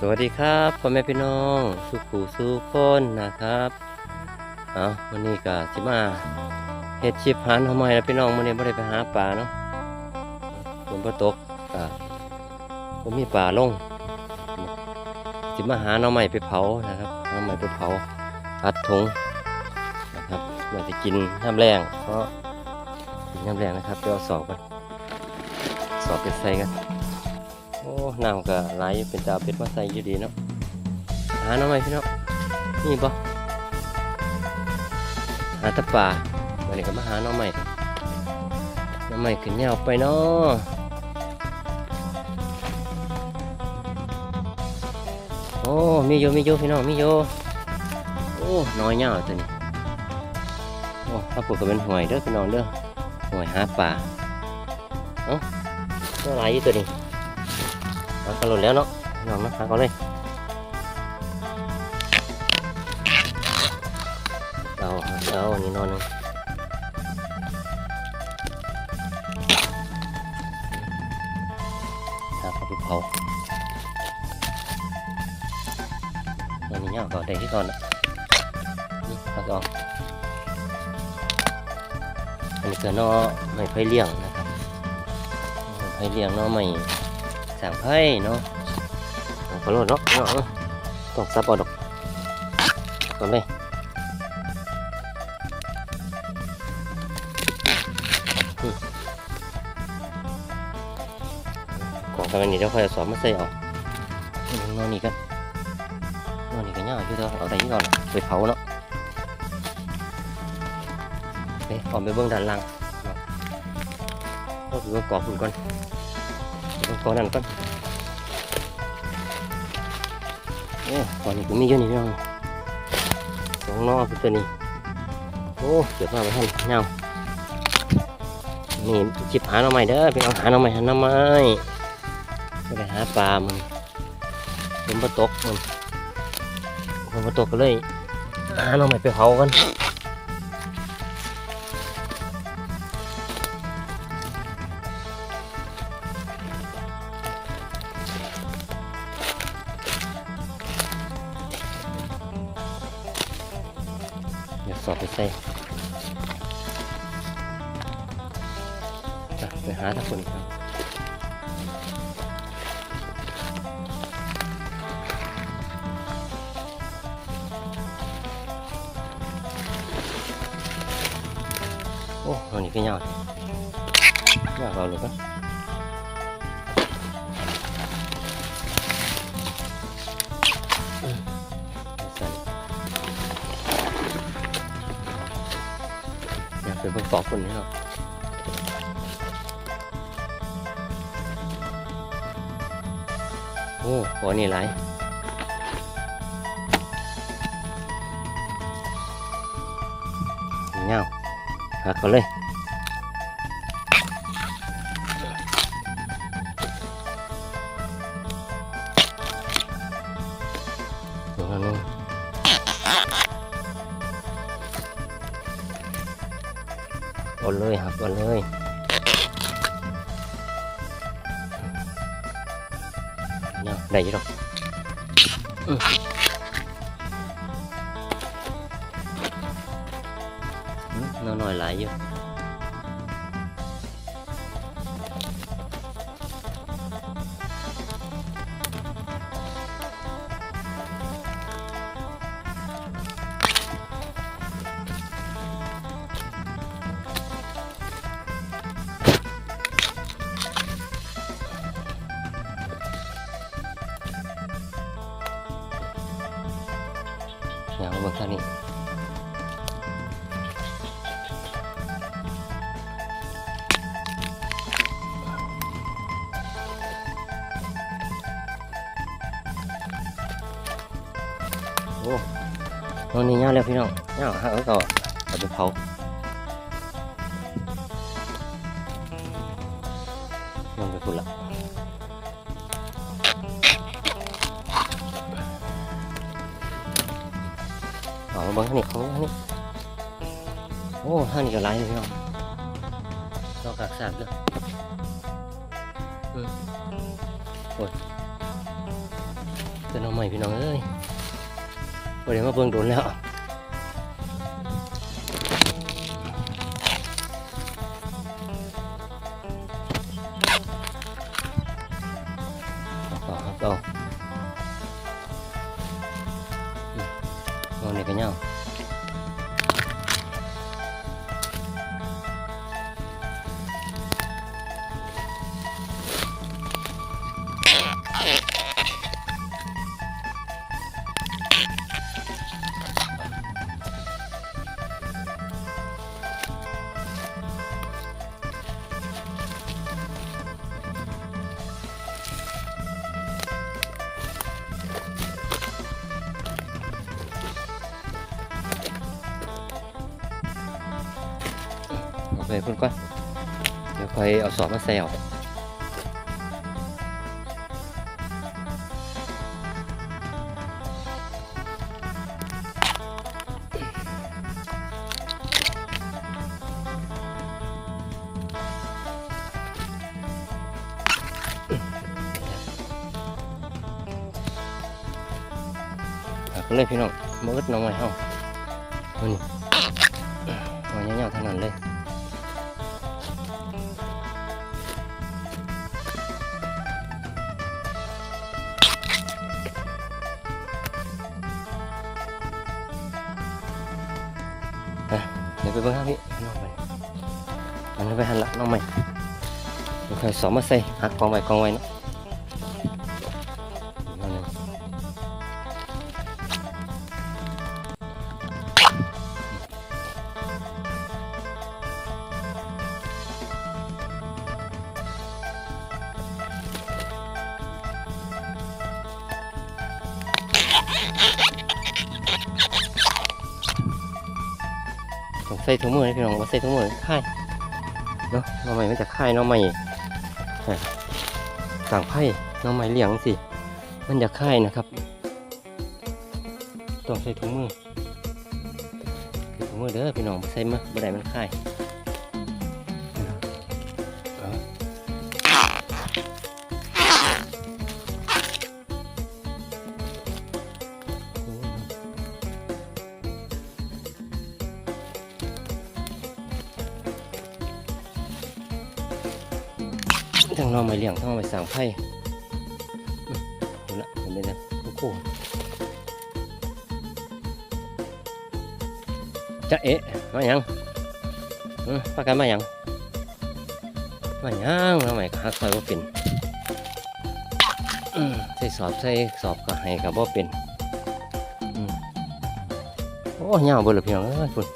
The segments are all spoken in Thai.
สวัสดีครับพ่อแม่พี่น้องสุขูสุคนนะครับเอาวันนี้ก็สิมาเฮ็ดชิปหันทำไมนะพี่น้องวันนี้ไม่ได้ไปหาปลาเนาะฝนตกก็ผมมีปลาลงสิมาหาหน่อไม้ไปเผานะครับหน่อไม้ไปเผาอัดถุงนะครับว่าจะกินน้ำแรงเพราะกินน้ำแรงนะครับไปเอาสอบกันสอบไปใส่กัน อ้น้ำก็ไหลอยู่เป็นตาเป็ดมาใส่อยู่ดีเนาะหาหน่อไม้พี่น้องนี่บ่หาตะป่าวันนี้ก็มาหาน่อไม้ครับหน่อไม้ขึ้นยาไปเนาะโอ้มีอยู่มีอยู่พี่น้องมีอยู่โอ้น้อยยาตัวนี้โอ้ถ้าปลูกก็เป็นหวยเด้อพี่น้องเด้อหวยหาป่าเอ้าตัวไหลอยู่ตัวนี้ เอากระโดดแล้วเนาะลองนะหาเขาเลยเอาเอาอันนี้นอนนึงหาเขาไปเผาอันนี้เนี่ยก็ได้ที่ก่อนนะนี่เอาก็อันนี้ก็นอไม่ไผ่เลี้ยงนะครับไม่ไผ่เลี้ยงนอไม่ สางไพ่เนาะขอโทษเนาะเนาะต้องซับเอาดอกก่อนเลยอืมของกันนี่เดี๋ยวค่อยเอาสอบมาใส่เอาเอานอนนี่กันนอนนี่กันยากอยู่เถอะเอาได้ยี่ก่อนไปเผาเนาะเฮ้ยออกไปเบื้องด้านล่างเนาะก็คือว่ากรอบคุณก่อน ก่อนนั่นก่อนโอ้ตอนนี้ก็มีอยู่นี่น้องสองนอเป็นตัวนี้โอ้เกิดมาไปท่านเงานี่จิบหาหน่อไม้เด้อไปเอาหาหน่อไม้หาหน่อไม้ไปหาปลามันมันมาตกมันมันมาตกก็เลยหาหน่อไม้ไปเผากัน สอบไปใส่อะไปหาทุกคนครับโอ้ตอนนี้ก็ยาว ยาวเอาเลยก็ใอยากเป็นประกอคนนี้ครับโอ้โหนี่ไรเงาหักเขาเลย เอาเลยหักเอาเลยเนี่ยได้อยี่หรอกอื้ออื้อน้อยหน่อยหลายอยู่ อ้ตอนนี้ย่าแล้วพี่น้องย่าหักก็เอาไปเผาลงไปพุ่นละเอามาบิ้งท่านี่ของท่านี่โอ้ท่านี่ก็หลายเลยพี่น้องดอกกากสากเด้ออืมโอ้ยจะน้องใหม่พี่น้องเอ้ย วันนี้มาเบิ่งโดนแล้วเอาต่อครับต่อเอาเนี่กันเนาะ ว้พุ่นก่อน เดี๋ยวค่อยเอาสอบมาใส่เอาเอาไปเลยพี่น้องมาอึดน้องใหม่เฮาเอานี่เอาเงี้ยๆทั้งนั้นเลยเดี๋ยวไปเบิ่านั้นละน้องใหม่เดี๋ย วค่อยสอมมาใส่หักกองไใส่ถุงมือพี่น้องว่าใส่ถุงมือค่ายเนาะน้องใหม่มันจะค่ายน้องใหม่ต่างไพ่น้องใหม่เลี้ยงสิ มันจะค่ายนะครับต้องใส่ถุงมือถุงมือเด้อพี่น้องใส่มาบ่ได้มันค่าย ทั้งน้องใหม่เลี้ยงทั้งน้องใหม่สั่งไพ่อืมเอาละเห็นไหมนะโอ้โหจะเอ๊ะมาหยังอืมประกันมาหยังมาหยังน้องใหม่ก็หักซอยว่าเป็นใส่สอบใส่สอบก็ให้กับว่าเป็นโอ้ยาวเบดเลยพี่น้องเอ้ยคุณ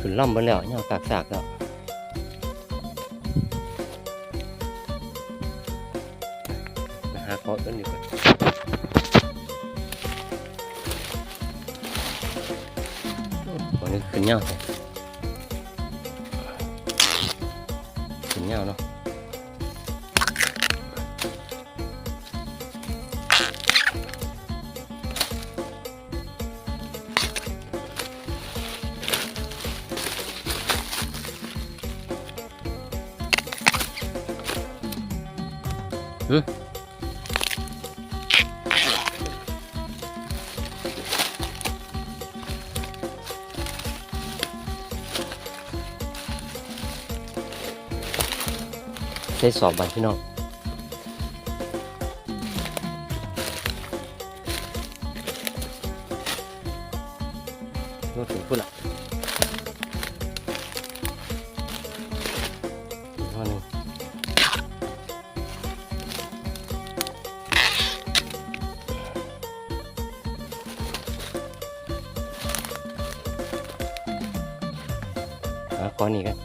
ขึ้นล่ำไปแล้วยากากสากแล้ว วันนี้ขึ้นเงาเลยขึ้นเงาเนาะใช้สอบบันพี่น้องรถถึงพุ่นละอีกข้อนึงอะก้อนนี้กัน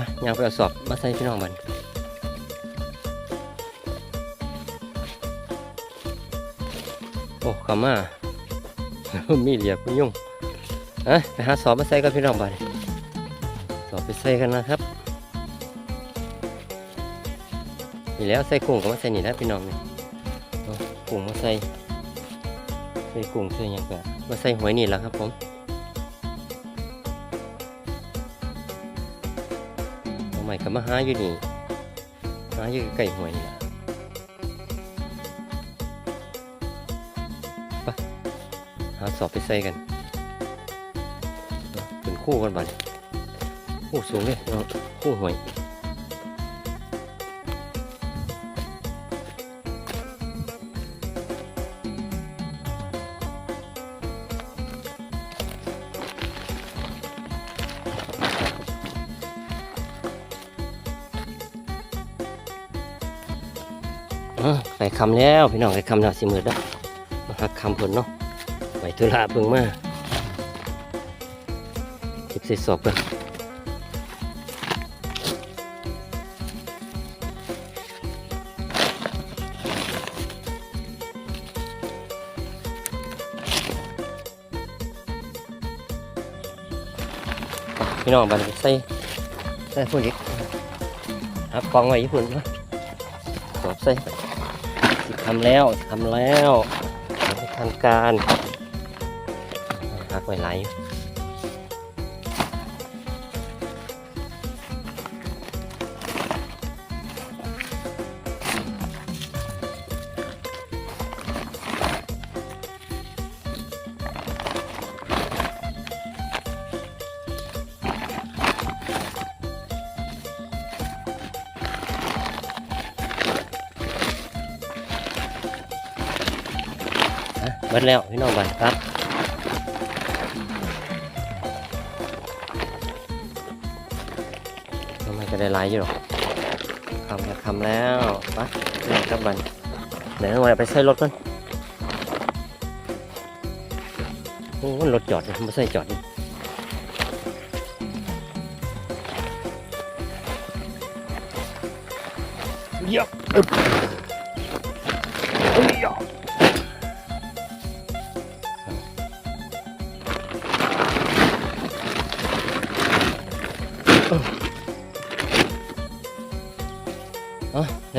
อะยางไปเอาสอบมาใส่พี่น้องบันโอ้ขามามีเหลียบมียุ่งอะไปหาสอบมาใส่กับพี่น้องบันสอบไปใส่กันนะครับนี่แล้วใส่กุ้งก็มาใส่นี่แล้วพี่น้องนี่เอากุ้งมาใส่ใส่กุ้งใส่ยังแบบมาใส่หวยนี่แหละครับผม ม่ก็มาหาอยู่นี่หาอยู่ใกล้หวยนี่แหละไปหาสอบไปใส่กันเป็นคู่กันบ้านคู่สูงเลยคู่หวย ไปคำแล้วพี่น้องไปคำแล้วสิมือแล้วมาหักคำผลเนาะไปธุระเพิ่งมาเก็บใส่สอบกันพี่น้องบันใส่ใส่พุ่นอีกครับกองไว้ญี่ปุ่นนะสอบใส่ ทำแล้วทำแล้วทันการหักไว้ไหล เบิดแล้วพี่น้องบันครับทำไมก็ได้หลายอยู่หรอกคำแล้วคำแล้วปะนี่ครับบันเดี๋ยวเอาไปใส่รถก่อนโอ้รถจอดเลยไม่ใส่จอดนี่เยอะอึบเอ้ยอะ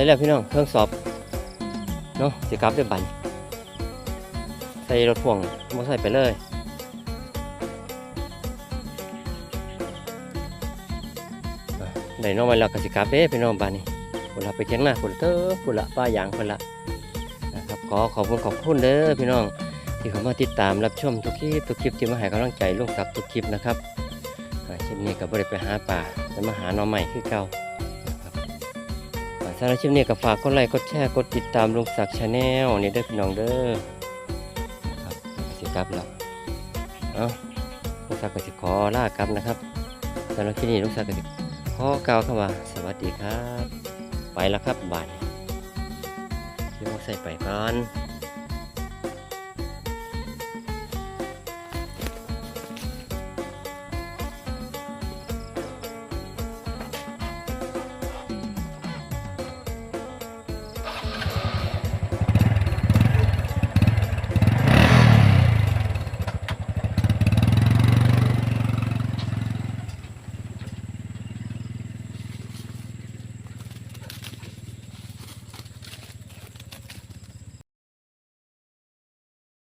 ได้แล้วพี่น้องเครื่องสอบเนาะสิกลับด้วยบันใส่รถพ่วงมาใส่ไปเลยอะได้น้องมาแล้วก็สิกลับเด้พี่น้องบ้านนี้คนละไปเชียงหน้าคนเตอคนละป้ายางคนละนะครับขอขอบคุณขอบคุณเด้อพี่น้องที่เข้ามาติดตามรับชมทุกคลิปทุกคลิปที่มาให้กำลังใจลุงศักดิ์ทุกคลิปนะครับคลิปนี้ก็บ่ได้ไปหาป่าจะมาหาน้องใหม่คือเก่า สารับคลิปนี้ก็ฝากกดไลค์กดแชร์กดติดตามลุงศักดิ์ชาแนลนี่เด้อพี่น้องเด้อนะครับสิกลับแล้วเอาลุงศักดิ์ก็สิขอลากลับนะครับสำหรับคลิปนี้ลุงศักดิ์ก็สิขอกล่าวคำว่าสวัสดีครับ ไปแล้วครับบ่ายที่ว่าใส่ไปก่อน